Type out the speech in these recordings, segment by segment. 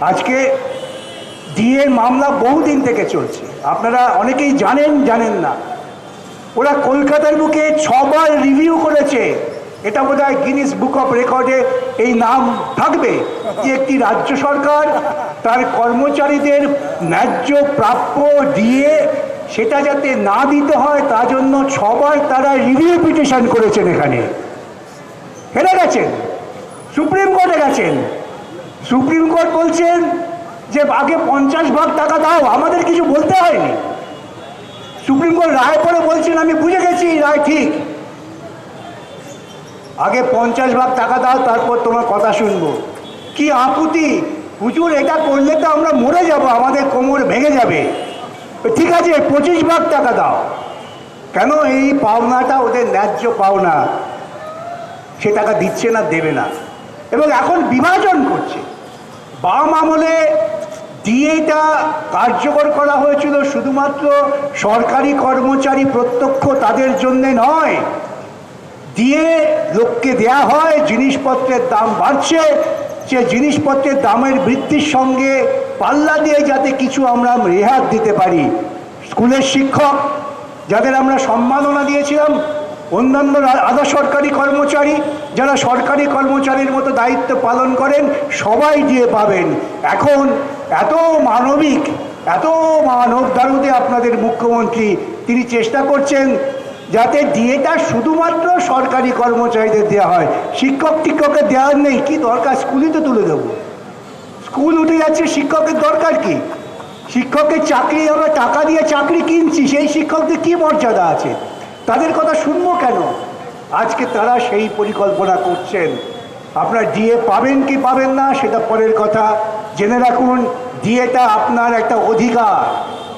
আজকে ডিএ মামলা বহুদিন থেকে চলছে। আপনারা অনেকেই জানেন জানেন না। ওরা কলকাতার বুকে ছবার রিভিউ করেছে। এটা বোধ হয় গিনিস বুক অফ রেকর্ডে এই নাম থাকবে যে একটি রাজ্য সরকার তার কর্মচারীদের ন্যায্য প্রাপ্য দিয়ে সেটা যাতে না দিতে হয়, তার জন্য ছবার তারা রিভিউ পিটিশন করেছেন এখানে। হেরে গেছেন। সুপ্রিম কোর্টে গেছেন। সুপ্রিম কোর্ট বলছেন যে আগে পঞ্চাশ ভাগ টাকা দাও, আমাদের কিছু বলতে হয়নি। সুপ্রিম কোর্ট রায় পরে বলছেন, আমি বুঝে গেছি রায় ঠিক। আগে পঞ্চাশ ভাগ টাকা দাও, তারপর তোমার কথা শুনব। কি আকুতি হুজুর, এটা করলে তো আমরা মরে যাব, আমাদের কোমর ভেঙে যাবে। ঠিক আছে, পঁচিশ ভাগ টাকা দাও। কেন এই পাওনাটা ওদের ন্যায্য পাওনা? সে টাকা দিচ্ছে না, দেবে না। এবং এখন বিভাজন করছে। বাম আমলে ডিএটা কার্যকর করা হয়েছিল শুধুমাত্র সরকারি কর্মচারী প্রত্যক্ষ তাদের জন্যে নয়। দিয়ে লোককে দেয়া হয়, জিনিসপত্রের দাম বাড়ছে। সে জিনিসপত্রের দামের বৃদ্ধির সঙ্গে পাল্লা দিয়ে যাতে কিছু আমরা রেহাত দিতে পারি। স্কুলের শিক্ষক, যাদের আমরা সম্মাননা দিয়েছিলাম অন্যান্য আধা সরকারি কর্মচারী যারা সরকারি কর্মচারীর মতো দায়িত্ব পালন করেন, সবাই দিয়ে পাবেন। এখন এত মানবিক, এত মানব দারুদে আপনাদের মুখ্যমন্ত্রী, তিনি চেষ্টা করছেন যাতে ডিএটা শুধুমাত্র সরকারি কর্মচারীদের দেওয়া হয়। শিক্ষক টিক্ষকের দেওয়ার নেই, কি দরকার? স্কুলই তো তুলে দেবো। স্কুল উঠে যাচ্ছে, শিক্ষকের দরকার কি? শিক্ষকের চাকরি, আমরা টাকা দিয়ে চাকরি কিনছি, সেই শিক্ষকদের কি মর্যাদা আছে? তাদের কথা শুনব কেন? আজকে তারা সেই পরিকল্পনা করছেন। আপনার ডিএ পাবেন কি পাবেন না, সেটা পরের কথা। জেনে রাখুন, ডিএটা আপনার একটা অধিকার।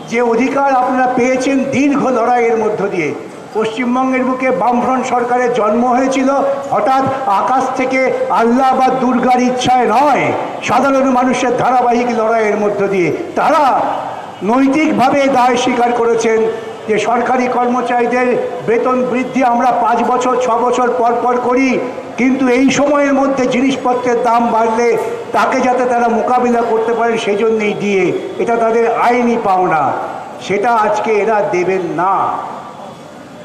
যে অধিকার আপনারা পেয়েছেন দীর্ঘ লড়াইয়ের মধ্য দিয়ে। পশ্চিমবঙ্গের বুকে বামফ্রন্ট সরকারের জন্ম হয়েছিল, হঠাৎ আকাশ থেকে আল্লাহ বা দুর্গার ইচ্ছায় নয়, সাধারণ মানুষের ধারাবাহিক লড়াইয়ের মধ্য দিয়ে। তারা নৈতিকভাবে দায় স্বীকার করেছেন যে সরকারি কর্মচারীদের বেতন বৃদ্ধি আমরা পাঁচ বছর, ছ বছর পর পর করি, কিন্তু এই সময়ের মধ্যে জিনিসপত্রের দাম বাড়লে তাকে যাতে তারা মোকাবিলা করতে পারেন সেই জন্যেই দিয়ে। এটা তাদের আইনি পাওনা। সেটা আজকে এরা দেবেন না।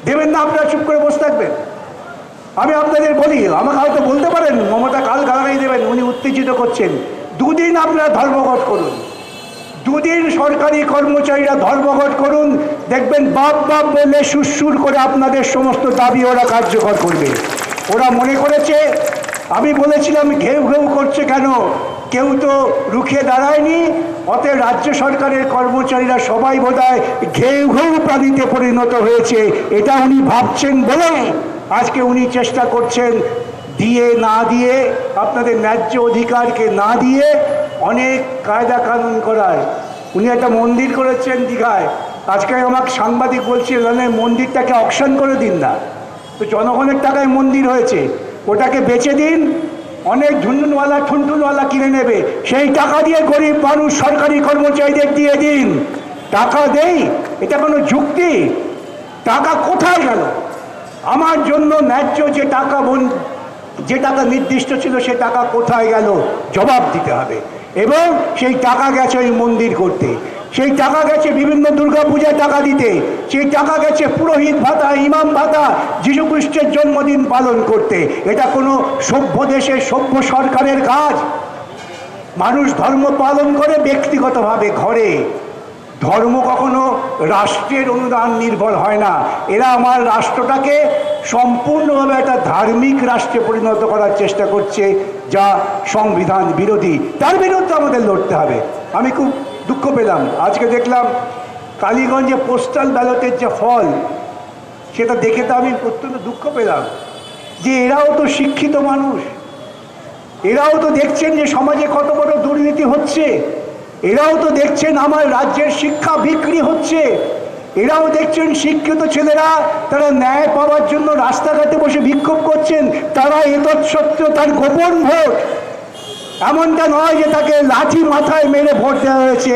দেবেন না, আপনারা চুপ করে বসে থাকবেন। আমি আপনাদের বলি, আমাকে হয়তো বলতে পারেন, মমতা কাল গালাগাই দেবেন, উনি উত্তেজিত করছেন। দুদিন আপনারা ধর্মঘট করুন। দুদিন সরকারি কর্মচারীরা ধর্মঘট করুন, দেখবেন বাপ বাপ বলে সুরসুর করে আপনাদের সমস্ত দাবি ওরা কার্যকর করবে। ওরা মনে করেছে, আমি বলেছিলাম ঘেউ ঘেউ করছে কেন? কেউ তো রুখে দাঁড়ায়নি, অতএব রাজ্য সরকারের কর্মচারীরা সবাই বোধ হয় ঘেউ ঘেউ প্রাণীতে পরিণত হয়েছে, এটা উনি ভাবছেন বলে আজকে উনি চেষ্টা করছেন দিয়ে না দিয়ে, আপনাদের ন্যায্য অধিকারকে না দিয়ে অনেক কায়দা কানুন করার। উনি একটা মন্দির করেছেন দীঘায়। আজকে আমাকে সাংবাদিক বলছে মানে মন্দিরটাকে অকশন করে দিন না। তো জনগণের টাকায় মন্দির হয়েছে। ওটাকে বেচে দিন, অনেক ঝুনঝুনওয়ালা ঠুনঠুনওয়ালা কিনে নেবে। সেই টাকা দিয়ে গরিব মানুষ সরকারি কর্মচারীদের দিয়ে দিন। টাকা দেই, এটা কোনো যুক্তি? টাকা কোথায় গেল? আমার জন্য ন্যায্য যে টাকা যে টাকা নির্দিষ্ট ছিল, সে টাকা কোথায় গেল? জবাব দিতে হবে। এবং সেই টাকা গেছে ওই মন্দির করতে। সেই টাকা গেছে বিভিন্ন দুর্গাপূজায় টাকা দিতে। সেই টাকা গেছে পুরোহিত ভাতা, ইমাম ভাতা যীশুখ্রিস্টের জন্মদিন পালন করতে। এটা কোনো সভ্য দেশের, সভ্য সরকারের কাজ। মানুষ ধর্ম পালন করে ব্যক্তিগতভাবে ঘরে। ধর্ম কখনো রাষ্ট্রের অনুদান নির্ভর হয় না। এরা আমার রাষ্ট্রটাকে সম্পূর্ণভাবে একটা ধার্মিক রাষ্ট্রে পরিণত করার চেষ্টা করছে। যা সংবিধান বিরোধী, তার বিরুদ্ধে আমাদের লড়তে হবে। আমি খুব দুঃখ পেলাম। আজকে দেখলাম কালীগঞ্জে পোস্টাল ব্যালটের যে ফল, সেটা দেখে তো আমি অত্যন্ত দুঃখ পেলাম। যে এরাও তো শিক্ষিত মানুষ। এরাও তো দেখছেন যে সমাজে কত বড় দুর্নীতি হচ্ছে। এরাও তো দেখছেন আমার রাজ্যের শিক্ষা বিক্রি হচ্ছে। এরাও দেখছেন শিক্ষিত ছেলেরা, তারা ন্যায় পাওয়ার জন্য রাস্তাঘাটে বসে বিক্ষোভ করছেন, তারা এতৎসত্ত্বেও তার গোপন ভোট। এমনটা নয় যে তাকে লাঠি মাথায় মেরে ভোট দেওয়া হয়েছে।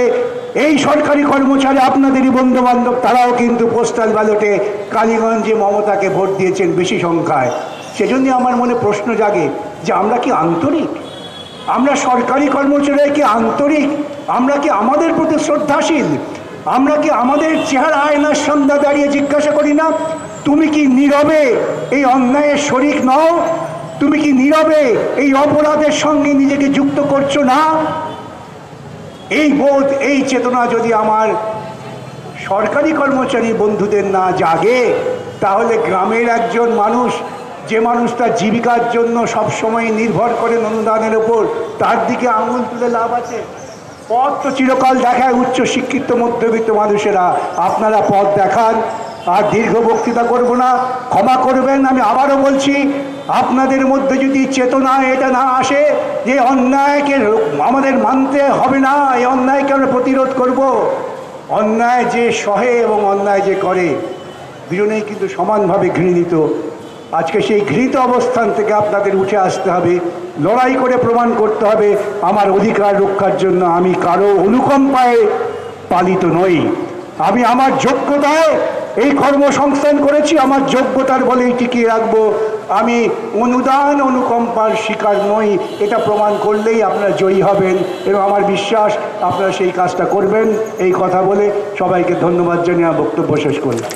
এই সরকারি কর্মচারী আপনাদেরই বন্ধু বান্ধব তারাও কিন্তু পোস্টাল ব্যালটে কালীগঞ্জে মমতাকে ভোট দিয়েছেন বেশি সংখ্যায়। সেজন্য আমার মনে প্রশ্ন জাগে যে আমরা কি আন্তরিক? আমরা সরকারি কর্মচারী কি আন্তরিক? আমরা কি আমাদের প্রতি শ্রদ্ধাশীল? আমরা কি আমাদের চেহারা আয়নার সন্ধ্যা দাঁড়িয়ে জিজ্ঞাসা করি না? তুমি কি নীরবে এই অন্যায়ের শরিক নও? তুমি কি নীরবে এই অপরাধের সঙ্গে নিজেকে যুক্ত করছ না? এই বোধ, এই চেতনা যদি আমার সরকারি কর্মচারী বন্ধুদের না জাগে, তাহলে গ্রামের একজন মানুষ, যে মানুষ তার জীবিকার জন্য সবসময় নির্ভর করেন অনুদানের উপর, তার দিকে আঙুল তুলে লাভ আছে? পথ তো চিরকাল দেখায় উচ্চ শিক্ষিত মধ্যবিত্ত মানুষেরা। আপনারা পথ দেখান, আর দীর্ঘ বক্তৃতা করব না, ক্ষমা করবেন, আমি আবারও বলছি, আপনাদের মধ্যে যদি চেতনা এটা না আসে যে অন্যায়কে আমাদের মানতে হবে না, এই অন্যায়কে আমরা প্রতিরোধ করব। অন্যায় যে সহে এবং অন্যায় যে করে, দুজনেই কিন্তু সমানভাবে ঘৃণিত। আজকে সেই ঘৃত অবস্থান থেকে আপনাদের উঠে আসতে হবে। লড়াই করে প্রমাণ করতে হবে, আমার অধিকার রক্ষার জন্য আমি কারও অনুকম্পায় পালিত নই। আমি আমার যোগ্যতায় এই কর্মসংস্থান করেছি, আমার যোগ্যতার বলেই টিকিয়ে রাখব। আমি অনুদান, অনুকম্পার শিকার নই, এটা প্রমাণ করলেই আপনারা জয়ী হবেন এবং আমার বিশ্বাস আপনারা সেই কাজটা করবেন। এই কথা বলে সবাইকে ধন্যবাদ জানিয়ে বক্তব্য শেষ করলাম